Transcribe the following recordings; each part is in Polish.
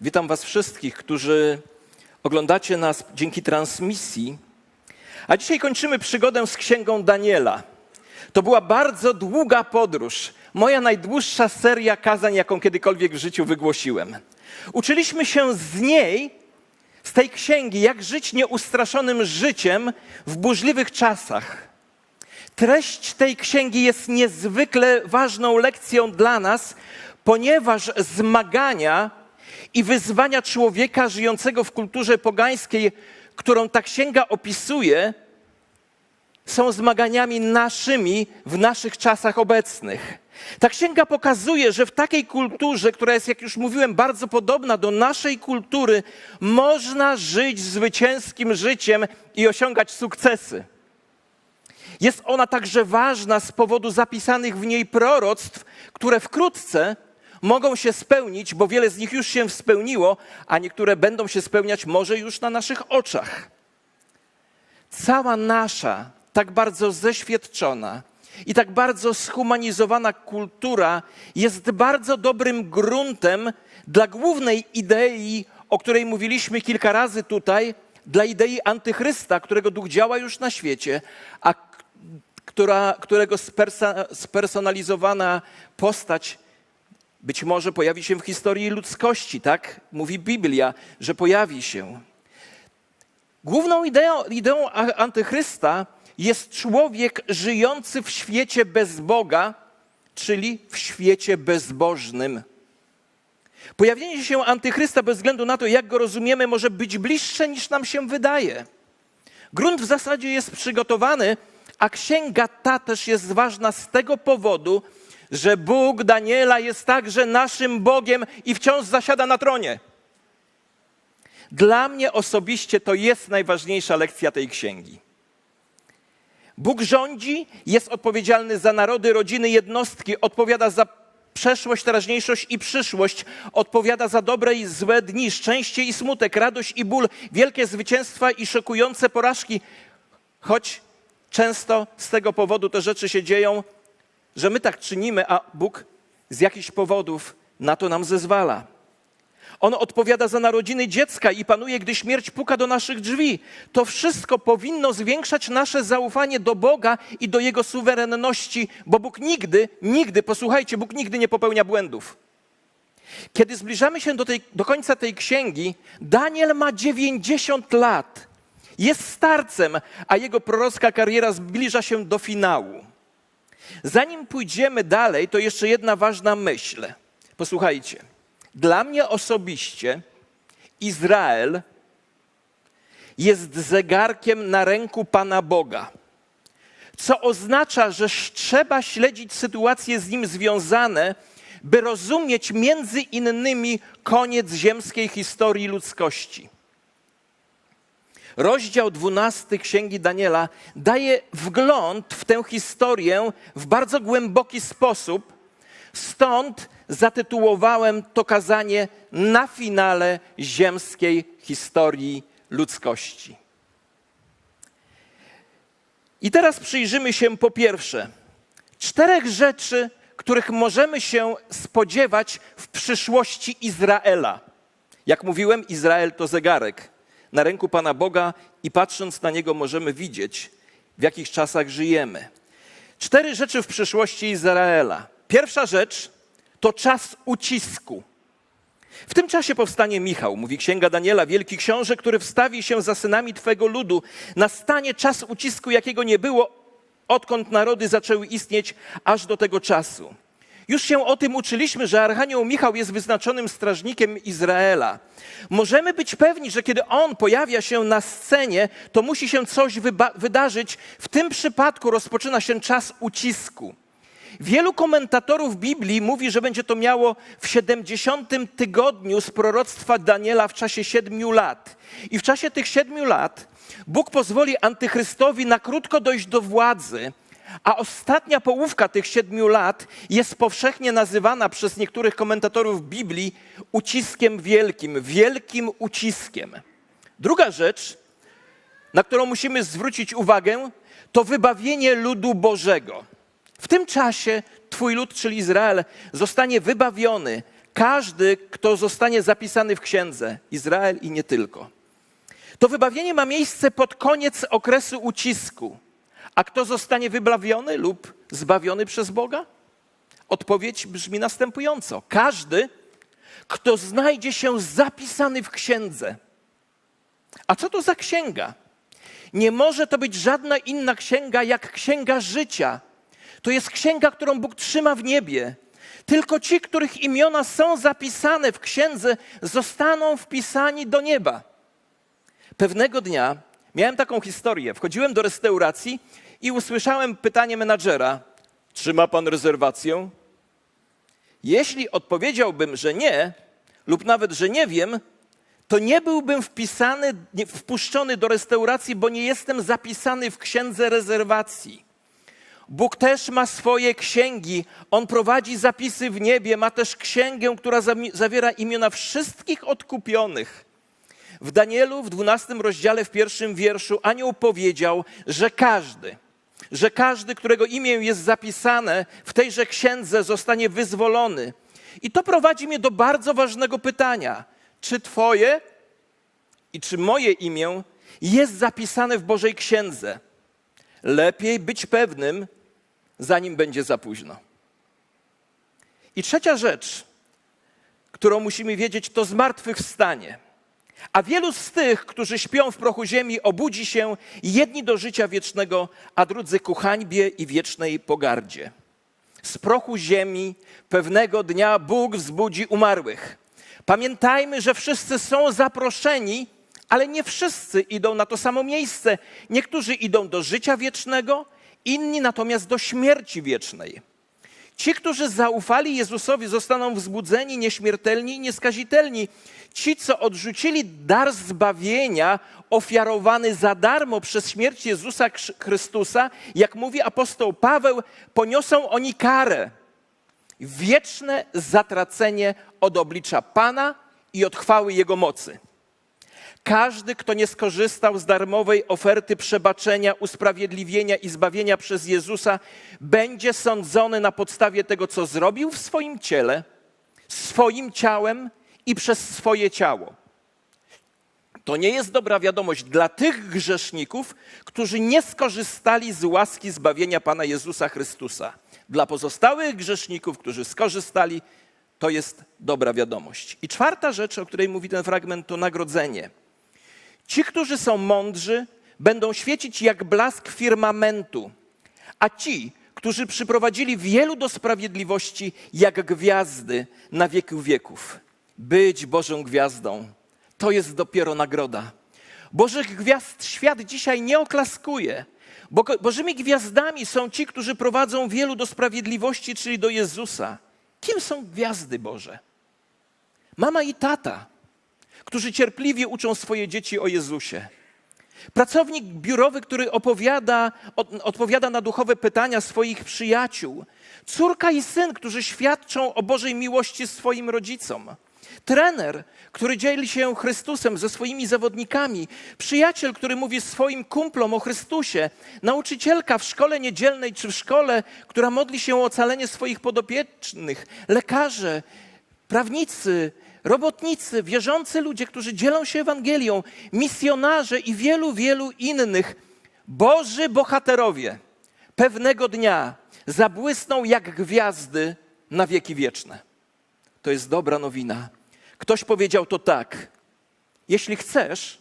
Witam Was wszystkich, którzy oglądacie nas dzięki transmisji. A dzisiaj kończymy przygodę z Księgą Daniela. To była bardzo długa podróż, moja najdłuższa seria kazań, jaką kiedykolwiek w życiu wygłosiłem. Uczyliśmy się z niej, z tej księgi, jak żyć nieustraszonym życiem w burzliwych czasach. Treść tej księgi jest niezwykle ważną lekcją dla nas, ponieważ zmagania i wyzwania człowieka żyjącego w kulturze pogańskiej, którą ta księga opisuje, są zmaganiami naszymi w naszych czasach obecnych. Ta księga pokazuje, że w takiej kulturze, która jest, jak już mówiłem, bardzo podobna do naszej kultury, można żyć zwycięskim życiem i osiągać sukcesy. Jest ona także ważna z powodu zapisanych w niej proroctw, które wkrótce mogą się spełnić, bo wiele z nich już się spełniło, a niektóre będą się spełniać może już na naszych oczach. Cała nasza, tak bardzo zeświadczona i tak bardzo schumanizowana kultura jest bardzo dobrym gruntem dla głównej idei, o której mówiliśmy kilka razy tutaj, dla idei antychrysta, którego duch działa już na świecie, a która, którego spersonalizowana postać być może pojawi się w historii ludzkości, tak? Mówi Biblia, że pojawi się. Główną ideą, ideą antychrysta jest człowiek żyjący w świecie bez Boga, czyli w świecie bezbożnym. Pojawienie się antychrysta bez względu na to, jak go rozumiemy, może być bliższe niż nam się wydaje. Grunt w zasadzie jest przygotowany, a księga ta też jest ważna z tego powodu, że Bóg Daniela jest także naszym Bogiem i wciąż zasiada na tronie. Dla mnie osobiście to jest najważniejsza lekcja tej księgi. Bóg rządzi, jest odpowiedzialny za narody, rodziny, jednostki, odpowiada za przeszłość, teraźniejszość i przyszłość, odpowiada za dobre i złe dni, szczęście i smutek, radość i ból, wielkie zwycięstwa i szokujące porażki, choć często z tego powodu te rzeczy się dzieją, że my tak czynimy, a Bóg z jakichś powodów na to nam zezwala. On odpowiada za narodziny dziecka i panuje, gdy śmierć puka do naszych drzwi. To wszystko powinno zwiększać nasze zaufanie do Boga i do Jego suwerenności, bo Bóg nigdy, nigdy, posłuchajcie, Bóg nigdy nie popełnia błędów. Kiedy zbliżamy się do, tej, do końca tej księgi, Daniel ma 90 lat. Jest starcem, a jego prorocka kariera zbliża się do finału. Zanim pójdziemy dalej, to jeszcze jedna ważna myśl. Posłuchajcie. Dla mnie osobiście Izrael jest zegarkiem na ręku Pana Boga, co oznacza, że trzeba śledzić sytuacje z nim związane, by rozumieć między innymi koniec ziemskiej historii ludzkości. Rozdział 12 Księgi Daniela daje wgląd w tę historię w bardzo głęboki sposób. Stąd zatytułowałem to kazanie na finale ziemskiej historii ludzkości. I teraz przyjrzymy się po pierwsze czterech rzeczy, których możemy się spodziewać w przyszłości Izraela. Jak mówiłem, Izrael to zegarek na ręku Pana Boga i patrząc na niego możemy widzieć, w jakich czasach żyjemy. Cztery rzeczy w przyszłości Izraela. Pierwsza rzecz to czas ucisku. W tym czasie powstanie Michał, mówi księga Daniela, wielki książę, który wstawi się za synami Twego ludu. Nastanie czas ucisku, jakiego nie było, odkąd narody zaczęły istnieć, aż do tego czasu. Już się o tym uczyliśmy, że Archanioł Michał jest wyznaczonym strażnikiem Izraela. Możemy być pewni, że kiedy on pojawia się na scenie, to musi się coś wydarzyć. W tym przypadku rozpoczyna się czas ucisku. Wielu komentatorów Biblii mówi, że będzie to miało w 70 tygodniu z proroctwa Daniela w czasie siedmiu lat. I w czasie tych siedmiu lat Bóg pozwoli antychrystowi na krótko dojść do władzy, a ostatnia połówka tych siedmiu lat jest powszechnie nazywana przez niektórych komentatorów Biblii uciskiem wielkim, wielkim uciskiem. Druga rzecz, na którą musimy zwrócić uwagę, to wybawienie ludu Bożego. W tym czasie Twój lud, czyli Izrael, zostanie wybawiony. każdy, kto zostanie zapisany w księdze, Izrael i nie tylko. To wybawienie ma miejsce pod koniec okresu ucisku. A kto zostanie wybawiony lub zbawiony przez Boga? Odpowiedź brzmi następująco: każdy, kto znajdzie się zapisany w księdze. A co to za księga? Nie może to być żadna inna księga jak księga życia. To jest księga, którą Bóg trzyma w niebie. Tylko ci, których imiona są zapisane w księdze, zostaną wpisani do nieba. Pewnego dnia miałem taką historię. Wchodziłem do restauracji i usłyszałem pytanie menadżera: Czy ma pan rezerwację? Jeśli odpowiedziałbym, że nie, lub nawet, że nie wiem, to nie byłbym wpisany, nie, wpuszczony do restauracji, bo nie jestem zapisany w księdze rezerwacji. Bóg też ma swoje księgi. On prowadzi zapisy w niebie, ma też księgę, która zawiera imiona wszystkich odkupionych. W Danielu w 12 rozdziale, w pierwszym wierszu, anioł powiedział, że każdy, że każdy, którego imię jest zapisane w tejże księdze, zostanie wyzwolony. I to prowadzi mnie do bardzo ważnego pytania: czy Twoje i czy moje imię jest zapisane w Bożej księdze? Lepiej być pewnym, zanim będzie za późno. I trzecia rzecz, którą musimy wiedzieć, to zmartwychwstanie. A wielu z tych, którzy śpią w prochu ziemi, obudzi się jedni do życia wiecznego, a drudzy ku hańbie i wiecznej pogardzie. Z prochu ziemi pewnego dnia Bóg wzbudzi umarłych. Pamiętajmy, że wszyscy są zaproszeni, ale nie wszyscy idą na to samo miejsce. Niektórzy idą do życia wiecznego, inni natomiast do śmierci wiecznej. Ci, którzy zaufali Jezusowi, zostaną wzbudzeni, nieśmiertelni i nieskazitelni. Ci, co odrzucili dar zbawienia ofiarowany za darmo przez śmierć Jezusa Chrystusa, jak mówi apostoł Paweł, poniosą oni karę. Wieczne zatracenie od oblicza Pana i od chwały Jego mocy. Każdy, kto nie skorzystał z darmowej oferty przebaczenia, usprawiedliwienia i zbawienia przez Jezusa, będzie sądzony na podstawie tego, co zrobił w swoim ciele, swoim ciałem i przez swoje ciało. To nie jest dobra wiadomość dla tych grzeszników, którzy nie skorzystali z łaski zbawienia Pana Jezusa Chrystusa. Dla pozostałych grzeszników, którzy skorzystali, to jest dobra wiadomość. I czwarta rzecz, o której mówi ten fragment, to nagrodzenie. Ci, którzy są mądrzy, będą świecić jak blask firmamentu, a ci, którzy przyprowadzili wielu do sprawiedliwości, jak gwiazdy na wieki wieków. Być Bożą gwiazdą to jest dopiero nagroda. Bożych gwiazd świat dzisiaj nie oklaskuje. Bo Bożymi gwiazdami są ci, którzy prowadzą wielu do sprawiedliwości, czyli do Jezusa. Kim są gwiazdy Boże? Mama i tata którzy cierpliwie uczą swoje dzieci o Jezusie. Pracownik biurowy, który opowiada, odpowiada na duchowe pytania swoich przyjaciół. Córka i syn, którzy świadczą o Bożej miłości swoim rodzicom. Trener, który dzieli się Chrystusem ze swoimi zawodnikami. Przyjaciel, który mówi swoim kumplom o Chrystusie. Nauczycielka w szkole niedzielnej czy w szkole, która modli się o ocalenie swoich podopiecznych. Lekarze, prawnicy, robotnicy, wierzący ludzie, którzy dzielą się Ewangelią, misjonarze i wielu, wielu innych, Boży bohaterowie pewnego dnia zabłysną jak gwiazdy na wieki wieczne. To jest dobra nowina. Ktoś powiedział to tak: Jeśli chcesz,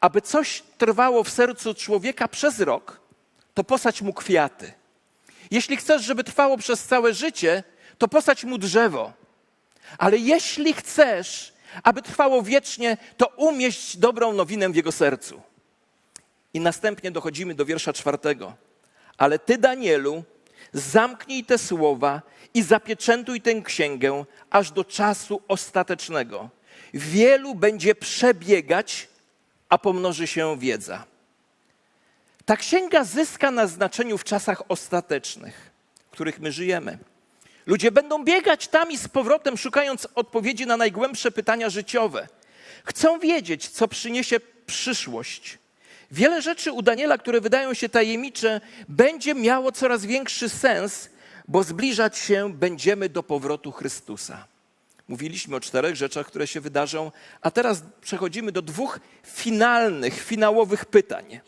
aby coś trwało w sercu człowieka przez rok, to posadź mu kwiaty. Jeśli chcesz, żeby trwało przez całe życie, to posadź mu drzewo. Ale jeśli chcesz, aby trwało wiecznie, to umieść dobrą nowinę w jego sercu. I następnie dochodzimy do wiersza czwartego. Ale ty, Danielu, zamknij te słowa i zapieczętuj tę księgę aż do czasu ostatecznego. Wielu będzie przebiegać, a pomnoży się wiedza. Ta księga zyska na znaczeniu w czasach ostatecznych, w których my żyjemy. Ludzie będą biegać tam i z powrotem, szukając odpowiedzi na najgłębsze pytania życiowe. Chcą wiedzieć, co przyniesie przyszłość. Wiele rzeczy u Daniela, które wydają się tajemnicze, będzie miało coraz większy sens, bo zbliżać się będziemy do powrotu Chrystusa. Mówiliśmy o czterech rzeczach, które się wydarzą, a teraz przechodzimy do dwóch finalnych, finałowych pytań.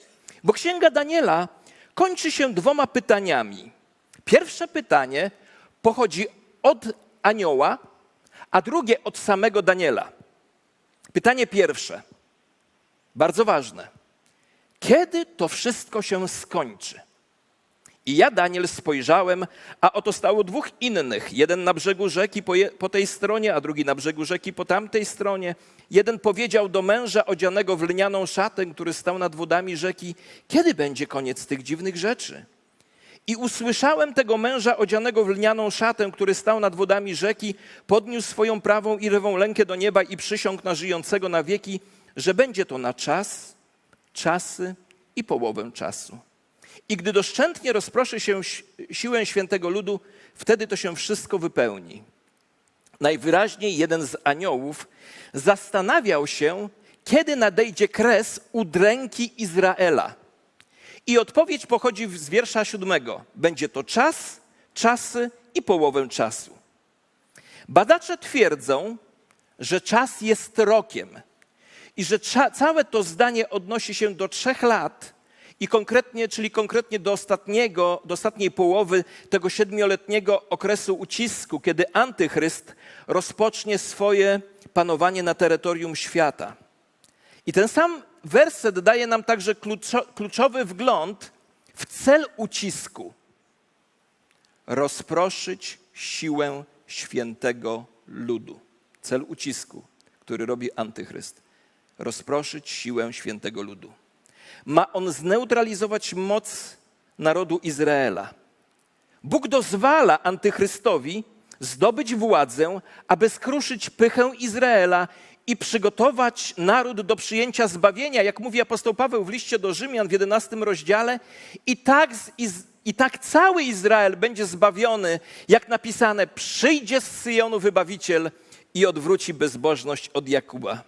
Bo Księga Daniela kończy się dwoma pytaniami. Pierwsze pytanie pochodzi od anioła, a drugie od samego Daniela. Pytanie pierwsze, bardzo ważne. Kiedy to wszystko się skończy? I ja, Daniel, spojrzałem, a oto stało dwóch innych. Jeden na brzegu rzeki po, je, po, tej stronie, a drugi na brzegu rzeki po tamtej stronie. Jeden powiedział do męża odzianego w lnianą szatę, który stał nad wodami rzeki, kiedy będzie koniec tych dziwnych rzeczy? I usłyszałem tego męża odzianego w lnianą szatę, który stał nad wodami rzeki, podniósł swoją prawą i lewą rękę do nieba i przysiągł na żyjącego na wieki, że będzie to na czas, czasy i połowę czasu. I gdy doszczętnie rozproszy się siłę świętego ludu, wtedy to się wszystko wypełni. Najwyraźniej jeden z aniołów zastanawiał się, kiedy nadejdzie kres udręki Izraela. I odpowiedź pochodzi z wiersza siódmego. Będzie to czas, czasy i połowę czasu. Badacze twierdzą, że czas jest rokiem i że całe to zdanie odnosi się do trzech lat i konkretnie, czyli konkretnie do ostatniego, do ostatniej połowy tego siedmioletniego okresu ucisku, kiedy antychryst rozpocznie swoje panowanie na terytorium świata. I ten sam werset daje nam także kluczowy wgląd w cel ucisku. Rozproszyć siłę świętego ludu. Cel ucisku, który robi antychryst. Rozproszyć siłę świętego ludu. Ma on zneutralizować moc narodu Izraela. Bóg dozwala antychrystowi zdobyć władzę, aby skruszyć pychę Izraela i przygotować naród do przyjęcia zbawienia, jak mówi apostoł Paweł w liście do Rzymian w 11 rozdziale, i tak, i tak cały Izrael będzie zbawiony, jak napisane, przyjdzie z Syjonu wybawiciel i odwróci bezbożność od Jakuba.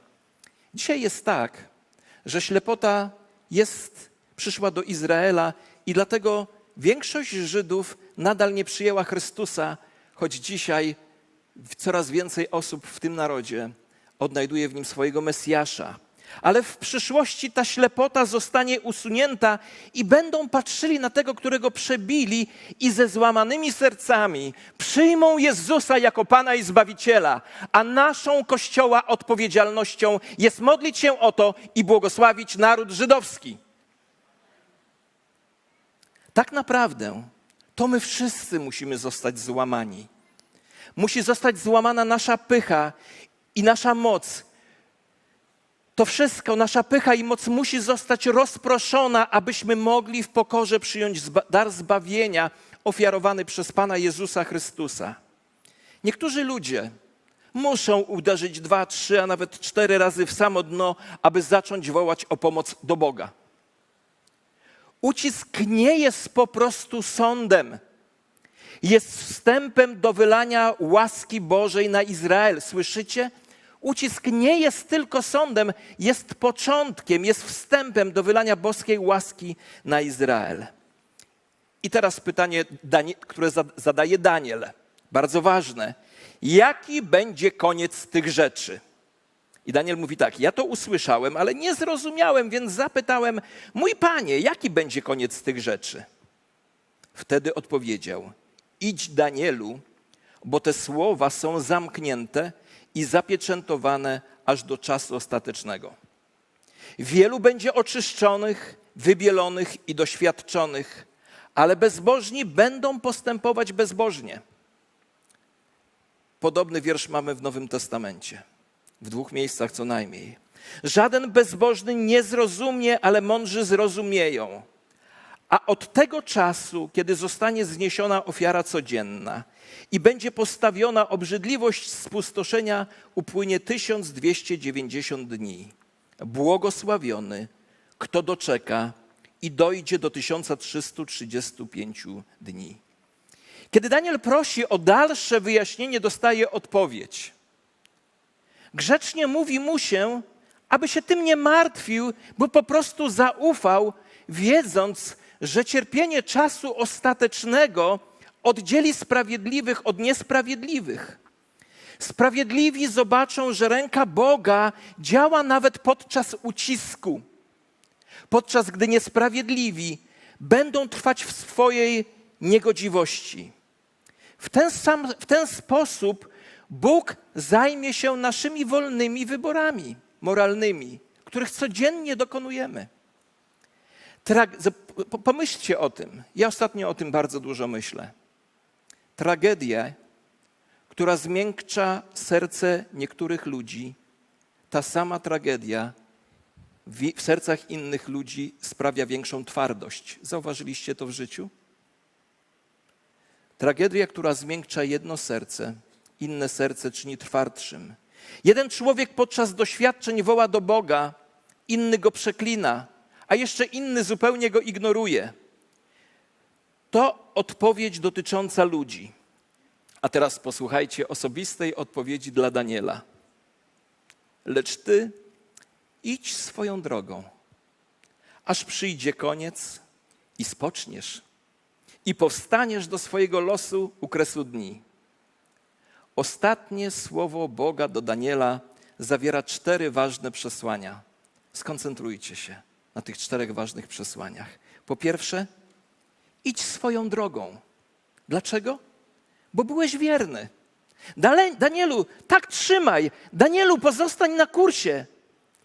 Dzisiaj jest tak, że ślepota jest, przyszła do Izraela i dlatego większość Żydów nadal nie przyjęła Chrystusa, choć dzisiaj coraz więcej osób w tym narodzie odnajduje w nim swojego Mesjasza. Ale w przyszłości ta ślepota zostanie usunięta i będą patrzyli na tego, którego przebili i ze złamanymi sercami przyjmą Jezusa jako Pana i Zbawiciela, a naszą Kościoła odpowiedzialnością jest modlić się o to i błogosławić naród żydowski. Tak naprawdę to my wszyscy musimy zostać złamani. Musi zostać złamana nasza pycha i nasza moc. To wszystko, nasza pycha i moc musi zostać rozproszona, abyśmy mogli w pokorze przyjąć dar zbawienia ofiarowany przez Pana Jezusa Chrystusa. Niektórzy ludzie muszą uderzyć dwa, trzy, a nawet cztery razy w samo dno, aby zacząć wołać o pomoc do Boga. Ucisk nie jest po prostu sądem. Jest wstępem do wylania łaski Bożej na Izrael. Słyszycie? Ucisk nie jest tylko sądem, jest początkiem, jest wstępem do wylania boskiej łaski na Izrael. I teraz pytanie, które zadaje Daniel, bardzo ważne. Jaki będzie koniec tych rzeczy? I Daniel mówi tak: Ja to usłyszałem, ale nie zrozumiałem, więc zapytałem, mój panie, jaki będzie koniec tych rzeczy? Wtedy odpowiedział: Idź, Danielu, bo te słowa są zamknięte i zapieczętowane aż do czasu ostatecznego. Wielu będzie oczyszczonych, wybielonych i doświadczonych, ale bezbożni będą postępować bezbożnie. Podobny wiersz mamy w Nowym Testamencie, w dwóch miejscach co najmniej. Żaden bezbożny nie zrozumie, ale mądrzy zrozumieją. A od tego czasu, kiedy zostanie zniesiona ofiara codzienna i będzie postawiona obrzydliwość spustoszenia, upłynie 1290 dni. Błogosławiony, kto doczeka i dojdzie do 1335 dni. Kiedy Daniel prosi o dalsze wyjaśnienie, dostaje odpowiedź. Grzecznie mówi mu się, aby się tym nie martwił, bo po prostu zaufał, wiedząc, że cierpienie czasu ostatecznego oddzieli sprawiedliwych od niesprawiedliwych. Sprawiedliwi zobaczą, że ręka Boga działa nawet podczas ucisku, podczas gdy niesprawiedliwi będą trwać w swojej niegodziwości. W ten, sam, w ten sposób Bóg zajmie się naszymi wolnymi wyborami moralnymi, których codziennie dokonujemy. Pomyślcie o tym. Ja ostatnio o tym bardzo dużo myślę. Tragedia, która zmiękcza serce niektórych ludzi, ta sama tragedia w sercach innych ludzi sprawia większą twardość. Zauważyliście to w życiu? Tragedia, która zmiękcza jedno serce, inne serce czyni twardszym. Jeden człowiek podczas doświadczeń woła do Boga, inny go przeklina, a jeszcze inny zupełnie go ignoruje. To odpowiedź dotycząca ludzi. A teraz posłuchajcie osobistej odpowiedzi dla Daniela. Lecz ty idź swoją drogą, aż przyjdzie koniec i spoczniesz, i powstaniesz do swojego losu u kresu dni. Ostatnie słowo Boga do Daniela zawiera cztery ważne przesłania. Skoncentrujcie się na tych czterech ważnych przesłaniach. Po pierwsze, idź swoją drogą. Dlaczego? Bo byłeś wierny. Dale, Danielu, tak trzymaj. Danielu, pozostań na kursie.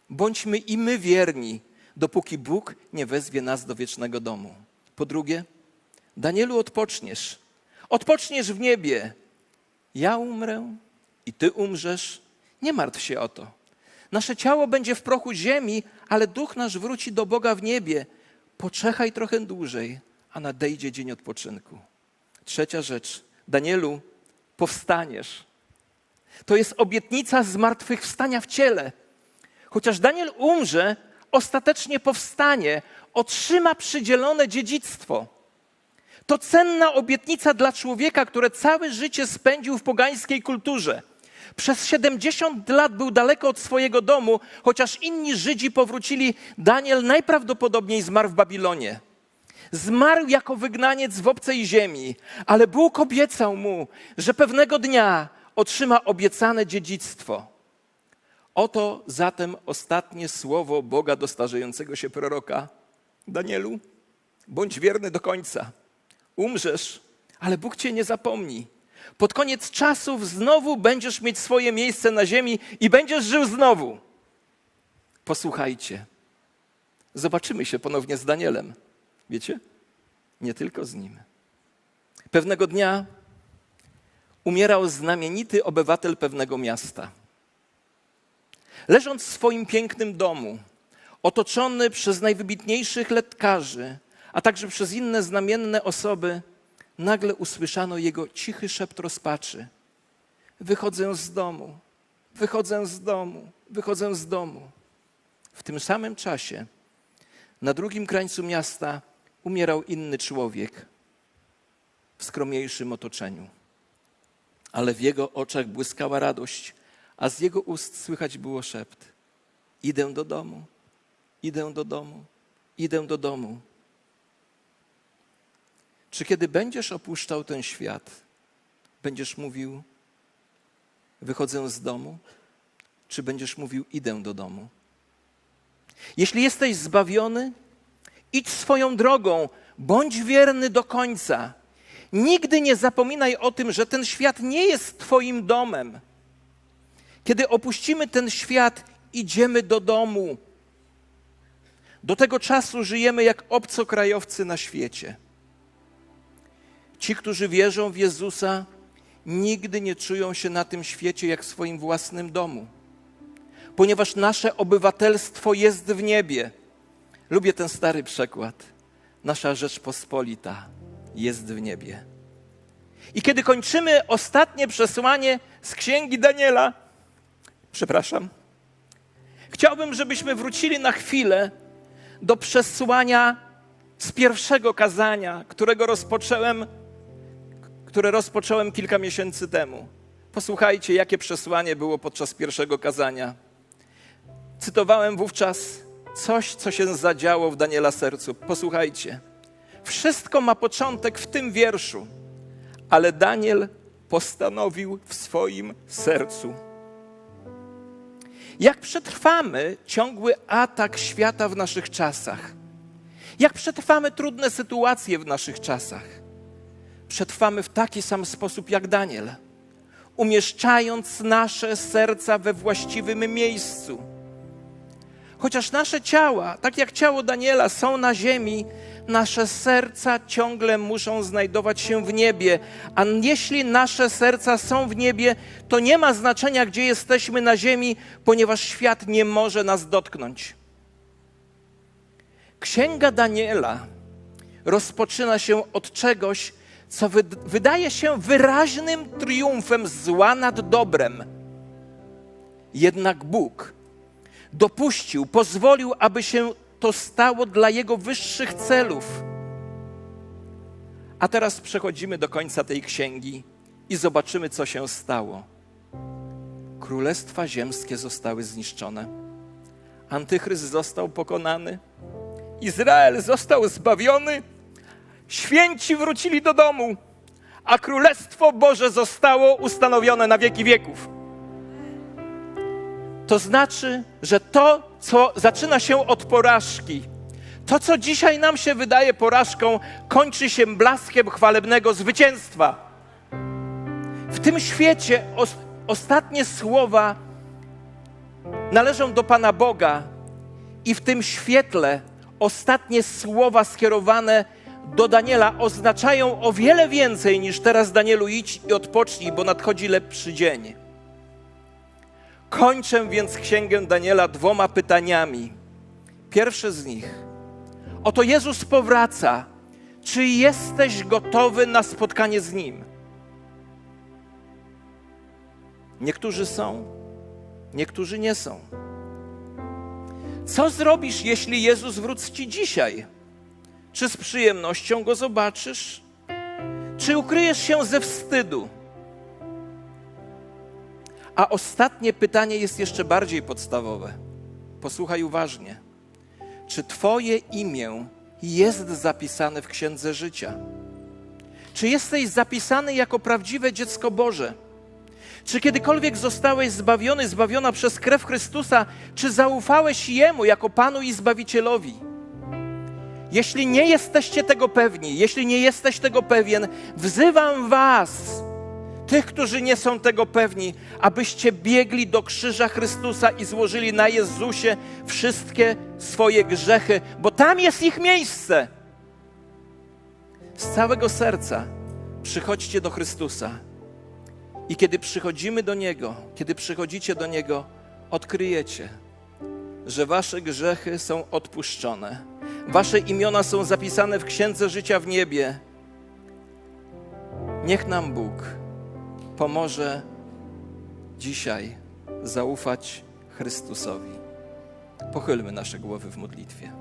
Bądźmy i my wierni, dopóki Bóg nie wezwie nas do wiecznego domu. Po drugie, Danielu, odpoczniesz. Odpoczniesz w niebie. Ja umrę i ty umrzesz. Nie martw się o to. Nasze ciało będzie w prochu ziemi, ale duch nasz wróci do Boga w niebie. Poczekaj trochę dłużej, a nadejdzie dzień odpoczynku. Trzecia rzecz. Danielu, powstaniesz. To jest obietnica zmartwychwstania w ciele. Chociaż Daniel umrze, ostatecznie powstanie, otrzyma przydzielone dziedzictwo. To cenna obietnica dla człowieka, który całe życie spędził w pogańskiej kulturze. Przez 70 lat był daleko od swojego domu, chociaż inni Żydzi powrócili. Daniel najprawdopodobniej zmarł w Babilonie. Zmarł jako wygnaniec w obcej ziemi, ale Bóg obiecał mu, że pewnego dnia otrzyma obiecane dziedzictwo. Oto zatem ostatnie słowo Boga do starzejącego się proroka. Danielu, bądź wierny do końca. Umrzesz, ale Bóg cię nie zapomni. Pod koniec czasów znowu będziesz mieć swoje miejsce na ziemi i będziesz żył znowu. Posłuchajcie. Zobaczymy się ponownie z Danielem. Wiecie? Nie tylko z nim. Pewnego dnia umierał znamienity obywatel pewnego miasta. Leżąc w swoim pięknym domu, otoczony przez najwybitniejszych lekarzy, a także przez inne znamienne osoby, nagle usłyszano jego cichy szept rozpaczy. Wychodzę z domu, wychodzę z domu, wychodzę z domu. W tym samym czasie na drugim krańcu miasta umierał inny człowiek w skromniejszym otoczeniu. Ale w jego oczach błyskała radość, a z jego ust słychać było szept: Idę do domu, idę do domu, idę do domu. Czy kiedy będziesz opuszczał ten świat, będziesz mówił: Wychodzę z domu? Czy będziesz mówił: Idę do domu? Jeśli jesteś zbawiony, idź swoją drogą, bądź wierny do końca. Nigdy nie zapominaj o tym, że ten świat nie jest Twoim domem. Kiedy opuścimy ten świat, idziemy do domu. Do tego czasu żyjemy jak obcokrajowcy na świecie. Ci, którzy wierzą w Jezusa, nigdy nie czują się na tym świecie jak w swoim własnym domu, ponieważ nasze obywatelstwo jest w niebie. Lubię ten stary przekład. Nasza Rzeczpospolita jest w niebie. I kiedy kończymy ostatnie przesłanie z księgi Daniela, przepraszam, chciałbym, żebyśmy wrócili na chwilę do przesłania z pierwszego kazania, którego rozpocząłem, które rozpocząłem kilka miesięcy temu. Posłuchajcie, jakie przesłanie było podczas pierwszego kazania. Cytowałem wówczas coś, co się zadziało w Daniela sercu. Posłuchajcie. Wszystko ma początek w tym wierszu, ale Daniel postanowił w swoim sercu. Jak przetrwamy ciągły atak świata w naszych czasach? Jak przetrwamy trudne sytuacje w naszych czasach? Przetrwamy w taki sam sposób jak Daniel, umieszczając nasze serca we właściwym miejscu. Chociaż nasze ciała, tak jak ciało Daniela, są na ziemi, nasze serca ciągle muszą znajdować się w niebie. A jeśli nasze serca są w niebie, to nie ma znaczenia, gdzie jesteśmy na ziemi, ponieważ świat nie może nas dotknąć. Księga Daniela rozpoczyna się od czegoś, co wy wydaje się wyraźnym triumfem zła nad dobrem. Jednak Bóg dopuścił, pozwolił, aby się to stało dla Jego wyższych celów. A teraz przechodzimy do końca tej księgi i zobaczymy, co się stało. Królestwa ziemskie zostały zniszczone. Antychryst został pokonany. Izrael został zbawiony. Święci wrócili do domu, a Królestwo Boże zostało ustanowione na wieki wieków. To znaczy, że to, co zaczyna się od porażki, to, co dzisiaj nam się wydaje porażką, kończy się blaskiem chwalebnego zwycięstwa. W tym świecie os ostatnie słowa należą do Pana Boga, i w tym świetle ostatnie słowa skierowane do Daniela oznaczają o wiele więcej niż teraz Danielu idź i odpocznij, bo nadchodzi lepszy dzień. Kończę więc księgę Daniela dwoma pytaniami. Pierwsze z nich. Oto Jezus powraca. Czy jesteś gotowy na spotkanie z Nim? Niektórzy są, niektórzy nie są. Co zrobisz, jeśli Jezus wróci dzisiaj? Czy z przyjemnością go zobaczysz? Czy ukryjesz się ze wstydu? A ostatnie pytanie jest jeszcze bardziej podstawowe. Posłuchaj uważnie. Czy Twoje imię jest zapisane w Księdze Życia? Czy jesteś zapisany jako prawdziwe dziecko Boże? Czy kiedykolwiek zostałeś zbawiony, zbawiona przez krew Chrystusa? Czy zaufałeś Jemu jako Panu i Zbawicielowi? Jeśli nie jesteście tego pewni, jeśli nie jesteś tego pewien, wzywam Was, tych, którzy nie są tego pewni, abyście biegli do krzyża Chrystusa i złożyli na Jezusie wszystkie swoje grzechy, bo tam jest ich miejsce. Z całego serca przychodźcie do Chrystusa. I kiedy przychodzimy do Niego, kiedy przychodzicie do Niego, odkryjecie, że Wasze grzechy są odpuszczone, Wasze imiona są zapisane w Księdze Życia w niebie. Niech nam Bóg pomoże dzisiaj zaufać Chrystusowi. Pochylmy nasze głowy w modlitwie.